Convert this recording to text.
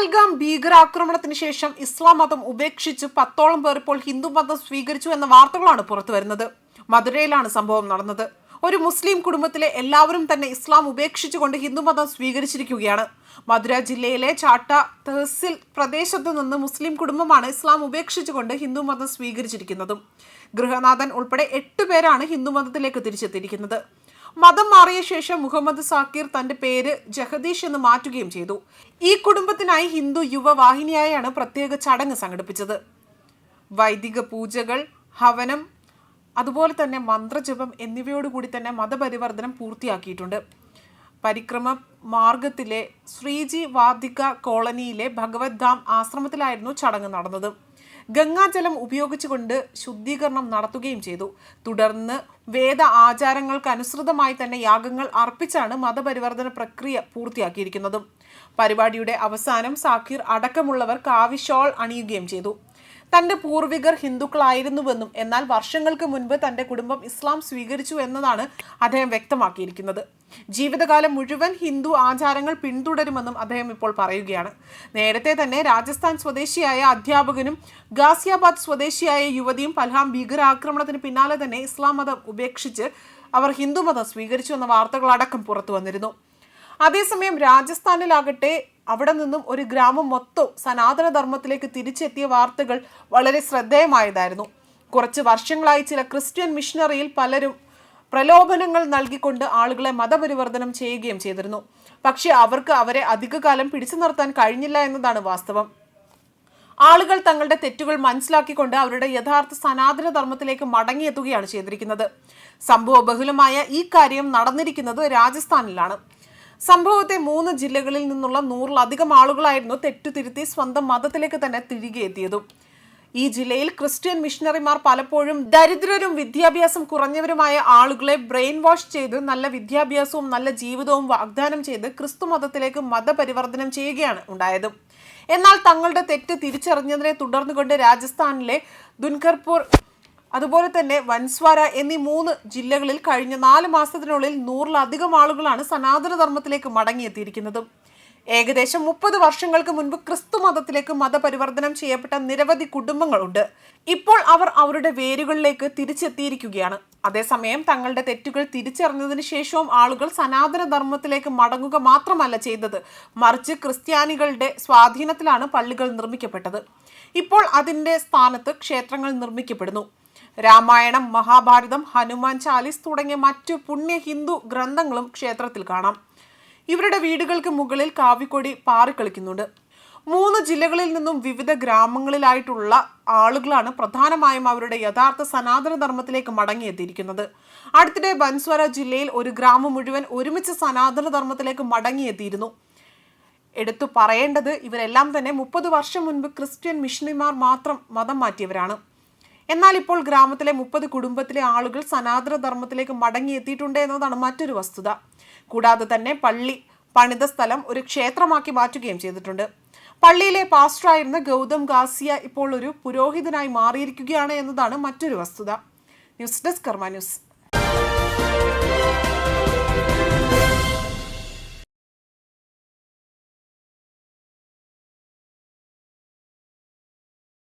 പഹൽഗാം ഭീകരാക്രമണത്തിന് ശേഷം ഇസ്ലാം മതം ഉപേക്ഷിച്ച് പത്തോളം പേർ ഇപ്പോൾ ഹിന്ദു മതം സ്വീകരിച്ചു എന്ന വാർത്തകളാണ് പുറത്തു വരുന്നത്. മധുരയിലാണ് സംഭവം നടന്നത്. ഒരു മുസ്ലിം കുടുംബത്തിലെ എല്ലാവരും തന്നെ ഇസ്ലാം ഉപേക്ഷിച്ചുകൊണ്ട് ഹിന്ദു മതം സ്വീകരിച്ചിരിക്കുകയാണ്. മധുര ജില്ലയിലെ ചാട്ട തഹസിൽ പ്രദേശത്ത് നിന്ന് മുസ്ലിം കുടുംബമാണ് ഇസ്ലാം ഉപേക്ഷിച്ചുകൊണ്ട് ഹിന്ദു മതം സ്വീകരിച്ചിരിക്കുന്നതും. ഗൃഹനാഥൻ ഉൾപ്പെടെ എട്ട് പേരാണ് ഹിന്ദു മതത്തിലേക്ക് തിരിച്ചെത്തിയിരിക്കുന്നത്. മതം മാറിയ ശേഷം മുഹമ്മദ് സാക്കീർ തന്റെ പേര് ജഗദീഷ് എന്ന് മാറ്റുകയും ചെയ്തു. ഈ കുടുംബത്തിനായി ഹിന്ദു യുവവാഹിനിയായാണ് പ്രത്യേക ചടങ്ങ് സംഘടിപ്പിച്ചത്. വൈദിക പൂജകൾ ഹവനം അതുപോലെ തന്നെ മന്ത്രജപം എന്നിവയോടുകൂടി തന്നെ മതപരിവർത്തനം പൂർത്തിയാക്കിയിട്ടുണ്ട്. പരിക്രമ മാർഗത്തിലെ ശ്രീജി വാദിക കോളനിയിലെ ഭഗവത് ധാം ആശ്രമത്തിലായിരുന്നു ചടങ്ങ് നടന്നത്. ഗംഗാജലം ഉപയോഗിച്ചുകൊണ്ട് ശുദ്ധീകരണം നടത്തുകയും ചെയ്തു. തുടർന്ന് വേദ ആചാരങ്ങൾക്ക് അനുസൃതമായി തന്നെ യാഗങ്ങൾ അർപ്പിച്ചാണ് മതപരിവർത്തന പ്രക്രിയ പൂർത്തിയാക്കിയിരിക്കുന്നതും. പരിപാടിയുടെ അവസാനം സാഖിർ അടക്കമുള്ളവർ കാവിഷോൾ അണിയുകയും ചെയ്തു. തന്റെ പൂർവികർ ഹിന്ദുക്കളായിരുന്നുവെന്നും എന്നാൽ വർഷങ്ങൾക്ക് മുൻപ് തന്റെ കുടുംബം ഇസ്ലാം സ്വീകരിച്ചു എന്നതാണ് അദ്ദേഹം വ്യക്തമാക്കിയിരിക്കുന്നത്. ജീവിതകാലം മുഴുവൻ ഹിന്ദു ആചാരങ്ങൾ പിന്തുടരുമെന്നും അദ്ദേഹം ഇപ്പോൾ പറയുകയാണ്. നേരത്തെ തന്നെ രാജസ്ഥാൻ സ്വദേശിയായ അധ്യാപകനും ഗാസിയാബാദ് സ്വദേശിയായ യുവതിയും പൽഹാം ഭീകരാക്രമണത്തിന് പിന്നാലെ തന്നെ ഇസ്ലാം മതം ഉപേക്ഷിച്ച് അവർ ഹിന്ദുമതം സ്വീകരിച്ചു എന്ന വാർത്തകളടക്കം പുറത്തു വന്നിരുന്നു. അതേസമയം രാജസ്ഥാനിലാകട്ടെ അവിടെ നിന്നും ഒരു ഗ്രാമം മൊത്തം സനാതനധർമ്മത്തിലേക്ക് തിരിച്ചെത്തിയ വാർത്തകൾ വളരെ ശ്രദ്ധേയമായതായിരുന്നു. കുറച്ച് വർഷങ്ങളായി ചില ക്രിസ്ത്യൻ മിഷണറിയിൽ പലരും പ്രലോഭനങ്ങൾ നൽകിക്കൊണ്ട് ആളുകളെ മതപരിവർത്തനം ചെയ്യുകയും ചെയ്തിരുന്നു. പക്ഷേ അവർക്ക് അവരെ അധികകാലം പിടിച്ചു നിർത്താൻ കഴിഞ്ഞില്ല എന്നതാണ് വാസ്തവം. ആളുകൾ തങ്ങളുടെ തെറ്റുകൾ മനസ്സിലാക്കിക്കൊണ്ട് അവരുടെ യഥാർത്ഥ സനാതന ധർമ്മത്തിലേക്ക് മടങ്ങിയെത്തുകയാണ് ചെയ്തിരിക്കുന്നത്. സംഭവ ബഹുലമായ ഈ കാര്യം നടന്നിരിക്കുന്നത് രാജസ്ഥാനിലാണ്. സംഭവത്തെ മൂന്ന് ജില്ലകളിൽ നിന്നുള്ള നൂറിലധികം ആളുകളായിരുന്നു തെറ്റുതിരുത്തി സ്വന്തം മതത്തിലേക്ക് തന്നെ തിരികെ എത്തിയതും. ഈ ജില്ലയിൽ ക്രിസ്ത്യൻ മിഷണറിമാർ പലപ്പോഴും ദരിദ്രരും വിദ്യാഭ്യാസം കുറഞ്ഞവരുമായ ആളുകളെ ബ്രെയിൻ വാഷ് ചെയ്ത് നല്ല വിദ്യാഭ്യാസവും നല്ല ജീവിതവും വാഗ്ദാനം ചെയ്ത് ക്രിസ്തു മതത്തിലേക്ക് മതപരിവർത്തനം ചെയ്യുകയാണ് ഉണ്ടായത്. എന്നാൽ തങ്ങളുടെ തെറ്റ് തിരിച്ചറിഞ്ഞതിനെ തുടർന്നുകൊണ്ട് രാജസ്ഥാനിലെ ദുൻഖർപൂർ അതുപോലെ തന്നെ വൻസ്വാര എന്നീ മൂന്ന് ജില്ലകളിൽ കഴിഞ്ഞ നാല് മാസത്തിനുള്ളിൽ നൂറിലധികം ആളുകളാണ് സനാതന ധർമ്മത്തിലേക്ക് മടങ്ങിയെത്തിയിരിക്കുന്നത്. ഏകദേശം മുപ്പത് വർഷങ്ങൾക്ക് മുൻപ് ക്രിസ്തു മതത്തിലേക്ക് മതപരിവർത്തനം ചെയ്യപ്പെട്ട നിരവധി കുടുംബങ്ങളുണ്ട്. ഇപ്പോൾ അവർ അവരുടെ വേരുകളിലേക്ക് തിരിച്ചെത്തിയിരിക്കുകയാണ്. അതേസമയം തങ്ങളുടെ തെറ്റുകൾ തിരിച്ചറിഞ്ഞതിന് ശേഷവും ആളുകൾ സനാതന ധർമ്മത്തിലേക്ക് മടങ്ങുക മാത്രമല്ല ചെയ്തത്. മറിച്ച് ക്രിസ്ത്യാനികളുടെ സ്വാധീനത്തിലാണ് പള്ളികൾ നിർമ്മിക്കപ്പെട്ടത്. ഇപ്പോൾ അതിന്റെ സ്ഥാനത്ത് ക്ഷേത്രങ്ങൾ നിർമ്മിക്കപ്പെടുന്നു. രാമായണം മഹാഭാരതം ഹനുമാൻ ചാലിസ് തുടങ്ങിയ മറ്റു പുണ്യ ഹിന്ദു ഗ്രന്ഥങ്ങളും ക്ഷേത്രത്തിൽ കാണാം. ഇവരുടെ വീടുകൾക്ക് മുകളിൽ കാവിക്കൊടി പാറിക്കളിക്കുന്നുണ്ട് മൂന്ന് ജില്ലകളിൽ നിന്നും വിവിധ ഗ്രാമങ്ങളിലായിട്ടുള്ള ആളുകളാണ് പ്രധാനമായും അവരുടെ യഥാർത്ഥ സനാതന ധർമ്മത്തിലേക്ക് മടങ്ങിയെത്തിയിരിക്കുന്നത്. അടുത്തിടെ ബൻസ്വര ജില്ലയിൽ ഒരു ഗ്രാമം മുഴുവൻ ഒരുമിച്ച് സനാതന ധർമ്മത്തിലേക്ക് മടങ്ങിയെത്തിയിരുന്നു. എടുത്തു പറയേണ്ടത് ഇവരെല്ലാം തന്നെ മുപ്പത് വർഷം മുൻപ് ക്രിസ്ത്യൻ മിഷണറിമാർ മാത്രം മതം മാറ്റിയവരാണ്. എന്നാൽ ഇപ്പോൾ ഗ്രാമത്തിലെ മുപ്പത് കുടുംബത്തിലെ ആളുകൾ സനാതന ധർമ്മത്തിലേക്ക് മടങ്ങിയെത്തിയിട്ടുണ്ട് എന്നതാണ് മറ്റൊരു വസ്തുത. കൂടാതെ തന്നെ പള്ളി പണിത സ്ഥലം ഒരു ക്ഷേത്രമാക്കി മാറ്റുകയും ചെയ്തിട്ടുണ്ട്. പള്ളിയിലെ പാസ്റ്ററായിരുന്ന ഗൗതം ഗാസിയ ഇപ്പോൾ ഒരു പുരോഹിതനായി മാറിയിരിക്കുകയാണ് എന്നതാണ് മറ്റൊരു വസ്തുത. News desk Karma news.